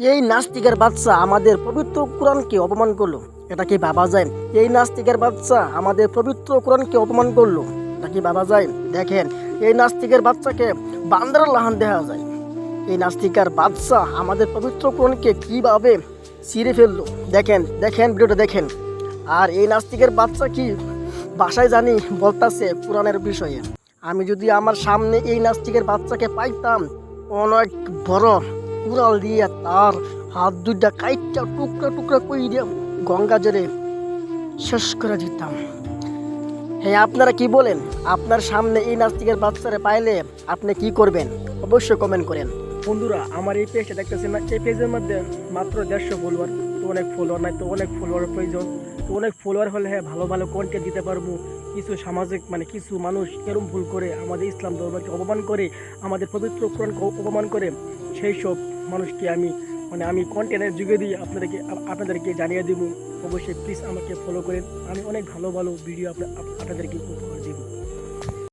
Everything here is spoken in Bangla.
এই নাস্তিকের বাচ্চা আমাদের পবিত্র কোরআনকে অপমান করল। এটা কি ভাবা যায়? এই নাস্তিকের বাচ্চা আমাদের পবিত্র কোরআনকে অপমান করল। এটা কি ভাবা যায়? দেখেন, এই নাস্তিকের বাচ্চাকে বান্দার লাহান দেখা যায়। এই নাস্তিকার বাচ্চা আমাদের পবিত্র কোরআনকে কীভাবে ছিঁড়ে ফেলল? দেখেন দেখেন, ভিডিওটা দেখেন। আর এই নাস্তিকের বাচ্চা কি বাসায় জানি বলতাছে কোরআনের বিষয়ে। আমি যদি আমার সামনে এই নাস্তিকের বাচ্চাকে পাইতাম, অনেক বড় কুড়াল দিয়ে তার হাত দুইটা কাইটটা টুকরা টুকরা কই দিয়ে গঙ্গা জলে শেষ করে দিতাম। হ্যাঁ আপনারা কি বলেন? আপনার সামনে এই নাস্তিকের বাচ্চারা পাইলে আপনি কি করবেন? অবশ্যই কমেন্ট করেন। বন্ধুরা, আমার এই পেজটা দেখতেছেন না? এই পেজের মধ্যে মাত্র দেড়শো ফলোয়ার তো অনেক ফলোয়ার নাই, তো অনেক ফলোয়ার প্রয়োজন, তো অনেক ফলোয়ার হলে হ্যাঁ ভালো ভালো কন্টেন্ট দিতে পারব। কিছু সামাজিক মানে কিছু মানুষ এরম ভুল করে আমাদের ইসলাম ধর্মকে অপমান করে, আমাদের পবিত্র কোরআনকে অপমান করে সেই সব মানুষকে আমি মানে আমি কন্টেন্টের যুগে দিয়ে আপনাদেরকে আপনাদেরকে জানিয়ে দেবো। অবশ্যই প্লিজ আমাকে ফলো করেন। আমি অনেক ভালো ভালো ভিডিও আপনাদেরকে